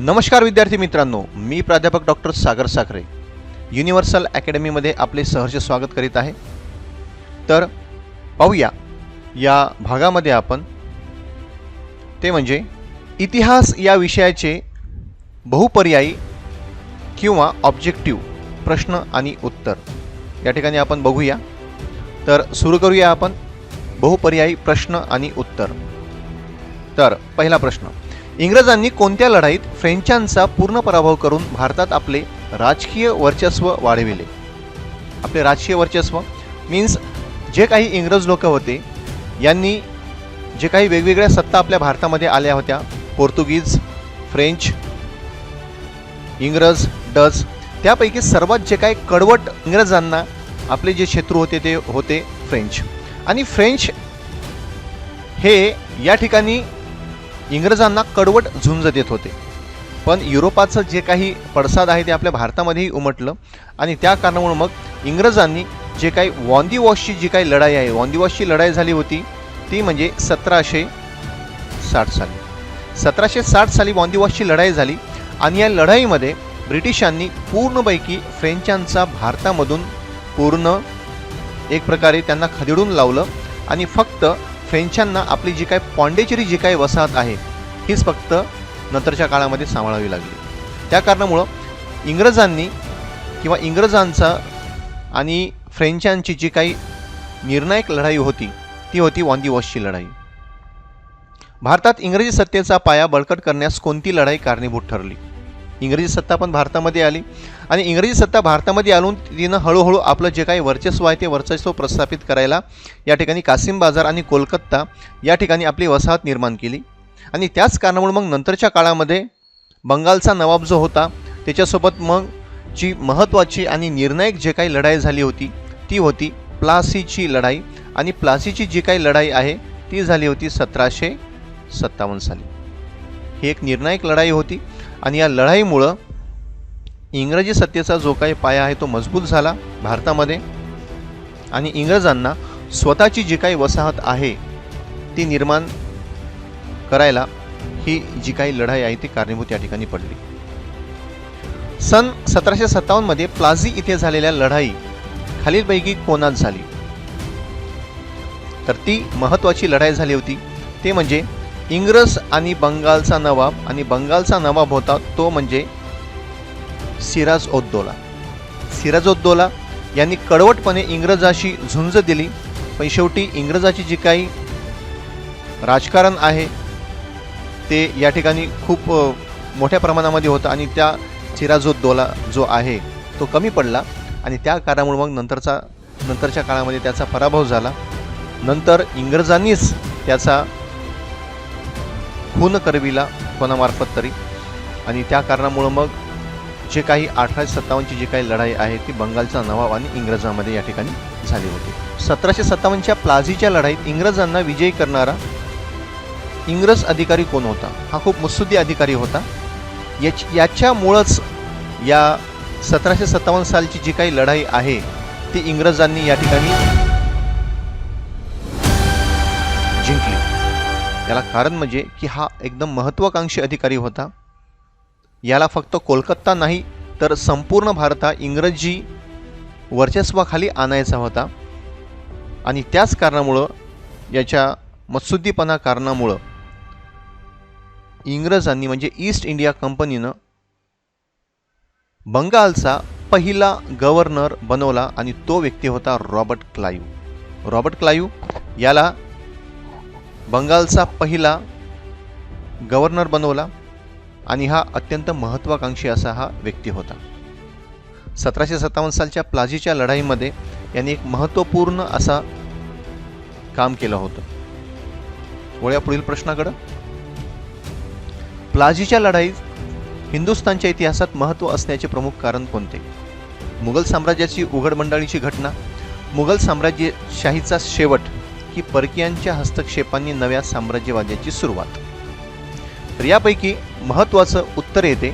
नमस्कार विद्यार्थी मित्रांनो मी प्राध्यापक डॉक्टर सागर साखरे युनिव्हर्सल अकॅडमीमध्ये आपले सहर्ष स्वागत करीत आहे. तर पाहूया या भागामध्ये आपण ते म्हणजे इतिहास या विषयाचे बहुपर्यायी किंवा ऑब्जेक्टिव्ह प्रश्न आणि उत्तर. या ठिकाणी आपण बघूया. तर सुरू करूया आपण बहुपर्यायी प्रश्न आणि उत्तर. तर पहिला प्रश्न. इंग्रजांनी कोणत्या लढाईत फ्रेंचांचा पूर्ण पराभव करून भारतात आपले राजकीय वर्चस्व वाढविले? आपले राजकीय वर्चस्व मीन्स जे काही इंग्रज लोक होते यांनी जे काही वेगवेगळ्या सत्ता आपल्या भारतामध्ये आल्या होत्या पोर्तुगीज फ्रेंच इंग्रज डच त्यापैकी सर्वात जे काही कडवट इंग्रजांना आपले जे शत्रू होते ते होते फ्रेंच. आणि फ्रेंच हे या ठिकाणी इंग्रजांना कडवट झुंज देत होते. पण युरोपाचं जे काही पडसाद आहे ते आपल्या भारतामध्येही उमटलं आणि त्या कारणामुळे मग इंग्रजांनी जे काही वॉन्दिवॉशची जी काही लढाई आहे वॉन्दिवॉशची लढाई झाली होती ती म्हणजे सतराशे साठ साली. सतराशे साठ साली वॉन्दिवॉशची लढाई झाली आणि या लढाईमध्ये ब्रिटिशांनी पूर्णपैकी फ्रेंचांचा भारतामधून पूर्ण एक प्रकारे त्यांना खदेडून लावलं आणि फक्त फ्रेंचांना आपली जी काही पॉंडेचेरी जी काही वसाहत आहे हीच फक्त नंतरच्या काळामध्ये सांभाळावी लागली. त्या कारणामुळं इंग्रजांनी किंवा इंग्रजांचा आणि फ्रेंचांची जी काही निर्णायक लढाई होती ती होती वांदिवॉशची लढाई. भारतात इंग्रजी सत्तेचा पाया बळकट करण्यास कोणती लढाई कारणीभूत ठरली? इंग्रजी सत्ता पण भारतामध्ये आली. आणि इंग्रजी सत्ता भारतामध्ये आणून तिनं हळूहळू आपलं जे काही वर्चस्व आहे ते वर्चस्व प्रस्थापित करायला या ठिकाणी कासिम बाजार आणि कोलकाता या ठिकाणी आपली वसाहत निर्माण केली. आणि त्याच कारणामुळे मग नंतरच्या काळामध्ये बंगालचा नवाब जो होता त्याच्यासोबत मग जी महत्त्वाची आणि निर्णायक जे काही लढाई झाली होती ती होती प्लासीची लढाई. आणि प्लासीची जी काही लढाई आहे ती झाली होती सतराशे सत्तावन्न साली. ही एक निर्णायक लढाई होती. आणि या लढाईमुळं इंग्रजी सत्तेचा जो काही पाया आहे तो मजबूत झाला भारतामध्ये. आणि इंग्रजांना स्वतःची जी काही वसाहत आहे ती निर्माण करायला ही जी काही लढाई आहे ती कारणीभूत या ठिकाणी पडली. सन सतराशे सत्तावन्नमध्ये प्लाझी इथे झालेल्या लढाई खालीलपैकी कोणात झाली? तर ती महत्त्वाची लढाई झाली होती. ते म्हणजे इंग्रज आणि बंगालचा नवाब. आणि बंगालचा नवाब होता तो म्हणजे सिराज उद्दोला सिराज उद्दोला यांनी कडवटपणे इंग्रजाशी झुंज दिली पण शेवटी इंग्रजाची जी काही राजकारण आहे ते या ठिकाणी खूप मोठ्या प्रमाणामध्ये होतं आणि त्या सिराजोद्दौला जो आहे तो कमी पडला आणि त्या कारणामुळे मग नंतरचा नंतरच्या काळामध्ये त्याचा पराभव झाला. नंतर इंग्रजांनीच त्याचा खून करविला कोणामार्फत तरी आणि त्या कारणामुळं मग जे काही अठराशे सत्तावन्नची जी काही लढाई आहे ती बंगालचा नवाब आणि इंग्रजांमध्ये या ठिकाणी झाली होती. सतराशे सत्तावन्नच्या प्लाझीच्या लढाईत इंग्रजांना विजयी करणारा इंग्रज अधिकारी कोण होता? हा खूप मुत्सुद्दी अधिकारी होता. याच याच्यामुळंच या सतराशे सत्तावन्न सालची जी काही लढाई आहे ती इंग्रजांनी या ठिकाणी जिंकली. याला कारण म्हणजे की हा एकदम महत्त्वाकांक्षी अधिकारी होता. याला फक्त कोलकाता नाही तर संपूर्ण भारता इंग्रजी वर्चस्वाखाली आणायचा होता. आणि त्याच कारणामुळं याच्या मत्सुद्दीपणा कारणामुळं इंग्रजांनी म्हणजे ईस्ट इंडिया कंपनीनं बंगालचा पहिला गव्हर्नर बनवला आणि तो व्यक्ती होता रॉबर्ट क्लायू. रॉबर्ट क्लायू याला बंगालचा पहिला गव्हर्नर बनवला. आणि हा अत्यंत महत्त्वाकांक्षी असा हा व्यक्ती होता. सतराशे सत्तावन्न सालच्या प्लाझीच्या लढाईमध्ये यांनी एक महत्त्वपूर्ण असा काम केलं होतं. वळ्या पुढील प्रश्नाकडं. प्लाझीच्या लढाईत हिंदुस्थानच्या इतिहासात महत्त्व असण्याचे प्रमुख कारण कोणते? मुघल साम्राज्याची उघडमंडळीची घटना मुघल साम्राज्यशाहीचा शेवट ही परकीयांच्या हस्तक्षेपांनी नव्या साम्राज्यवादाची सुरुवात. तर यापैकी महत्त्वाचं उत्तर येते.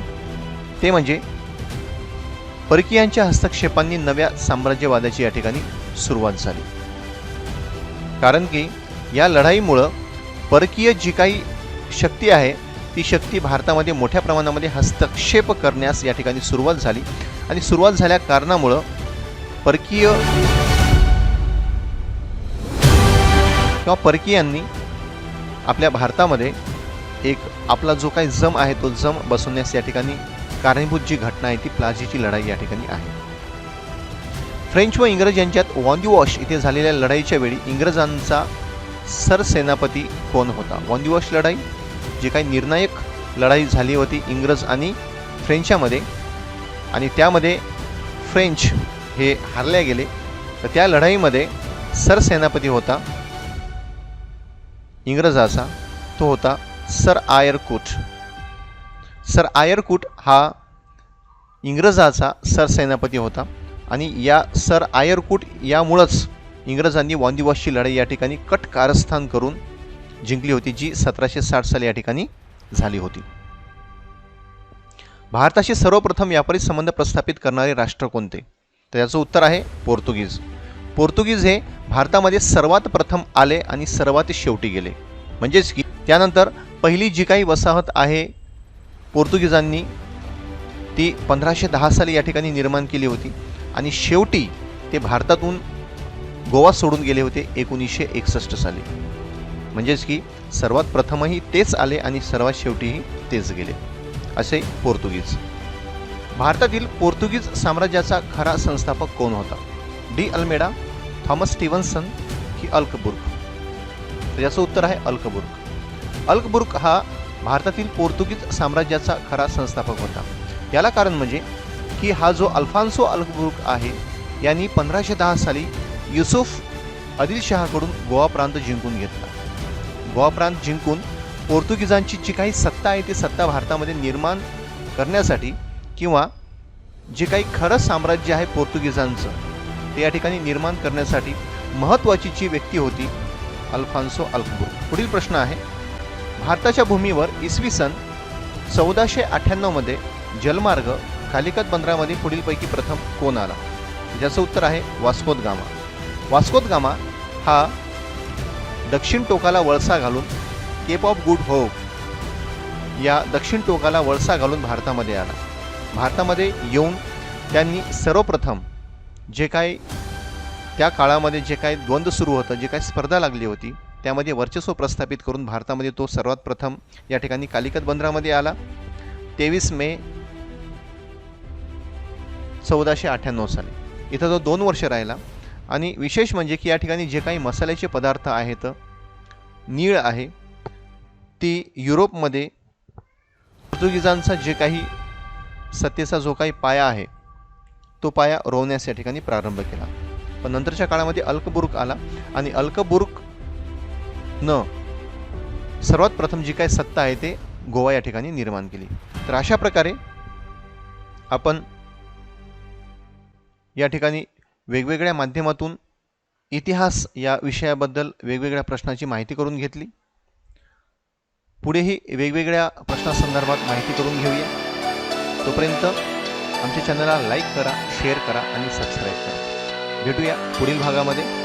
ते म्हणजे परकीयांच्या हस्तक्षेपांनी नव्या साम्राज्यवादाची या ठिकाणी सुरुवात झाली. कारण की या लढाईमुळं परकीय जी काही शक्ती आहे ती शक्ती भारतामध्ये मोठ्या प्रमाणामध्ये हस्तक्षेप करण्यास या ठिकाणी सुरुवात झाली. आणि सुरुवात झाल्या कारणामुळं परकीय किंवा परकीयांनी आपल्या भारतामध्ये एक आपला जो काही जम आहे तो जम बसवण्यास या ठिकाणी कारणीभूत जी घटना आहे ती प्लाझीची लढाई या ठिकाणी आहे. फ्रेंच व इंग्रज यांच्यात वॉन्दिवॉश इथे झालेल्या लढाईच्या वेळी इंग्रजांचा सरसेनापती कोण होता? वॉन्दिवॉश लढाई जी काही निर्णायक लढाई झाली होती इंग्रज आणि फ्रेंचामध्ये आणि त्यामध्ये फ्रेंच हे हारले गेले तर त्या लढाईमध्ये सरसेनापती होता इंग्रजाचा तो होता सर आयरकूट. सर आयरकूट हा इंग्रजाचा सरसेनापती होता आणि या सर आयरकूट यामुळंच इंग्रजांनी वांदिवासची लढाई या ठिकाणी कट कारस्थान करून जिंकली होती जी सतराशे साठ साली या ठिकाणी झाली होती. भारताशी सर्वप्रथम व्यापारी संबंध प्रस्थापित करणारे राष्ट्र कोणते? तर याचं उत्तर आहे पोर्तुगीज. पोर्तुगीज हे भारतामध्ये सर्वात प्रथम आले आणि सर्वात शेवटी गेले. म्हणजेच की त्यानंतर पहिली जी काही वसाहत आहे पोर्तुगीजांनी ती पंधराशे दहा साली या ठिकाणी निर्माण केली होती. आणि शेवटी ते भारतातून गोवा सोडून गेले होते एकोणीसशे एकसष्ट साली. म्हणजेच की सर्वात प्रथमही तेच आले आणि सर्वात शेवटीही तेच गेले. असे पोर्तुगीज. भारतातील पोर्तुगीज साम्राज्याचा खरा संस्थापक कोण होता? डी अल्मेडा थॉमस स्टीव्हन्सन की अल्कबुर्ग तर याचं उत्तर आहे अल्कबुर्ग अल्कबुर्ग हा भारतातील पोर्तुगीज साम्राज्याचा खरा संस्थापक होता. याला कारण म्हणजे की हा जो अल्फान्सो अल्कबुर्ग आहे यांनी पंधराशे दहा साली युसुफ आदिलशहाकडून गोवा प्रांत जिंकून घेतला. गोवा प्रांत जिंकून पोर्तुगीजांची जी काही सत्ता आहे ती सत्ता भारतामध्ये निर्माण करण्यासाठी किंवा जे काही खरं साम्राज्य आहे पोर्तुगीजांचं ते या ठिकाणी निर्माण करण्यासाठी महत्त्वाची जी व्यक्ती होती अल्फान्सो अल्कबुर्ग. पुढील प्रश्न आहे भारताच्या भूमीवर इसवी सन चौदाशे अठ्ठ्याण्णवमध्ये जलमार्ग कालिकत बंदरामध्ये पुढीलपैकी प्रथम कोण आला? ज्याचं उत्तर आहे वास्कोद गामा वास्कोद गामा हा दक्षिण टोकाला वळसा घालून केप ऑफ गुड होप या दक्षिण टोकाला वळसा घालून भारतामध्ये आला. भारतामध्ये येऊन त्यांनी सर्वप्रथम जे काही त्या काळामध्ये जे काही द्वंद्व सुरू होतं जे काही स्पर्धा लागली होती त्यामध्ये वर्चस्व प्रस्थापित करून भारतामध्ये तो सर्वात प्रथम या ठिकाणी कालिकत बंदरामध्ये आला. तेवीस मे चौदाशे अठ्ठ्याण्णव साली. इथं तो दोन वर्ष राहिला. आणि विशेष म्हणजे की या ठिकाणी जे काही मसाल्याचे पदार्थ आहेत नीळ आहे ती युरोपमध्ये पोर्तुगीजांचा जे काही सत्तेचा जो काही पाया आहे तो पाया रोवण्यास या ठिकाणी प्रारंभ केला. पण नंतरच्या काळामध्ये अल्कबुर्ग आला. आणि अल्कबुर्ग न सर्वात प्रथम जी काही सत्ता आहे ते गोवा या ठिकाणी निर्माण केली. तर अशा प्रकारे आपण या ठिकाणी वेगवेगळ्या माध्यमातून इतिहास या विषयाबद्दल वेगवेगळ्या प्रश्नाची माहिती करून घेतली. पुढेही वेगवेगळ्या प्रश्नासंदर्भात माहिती करून घेऊया. तोपर्यंत आमच्या चॅनलला लाईक करा शेअर करा आणि सबस्क्राईब करा. भेटूया पुढील भागामध्ये.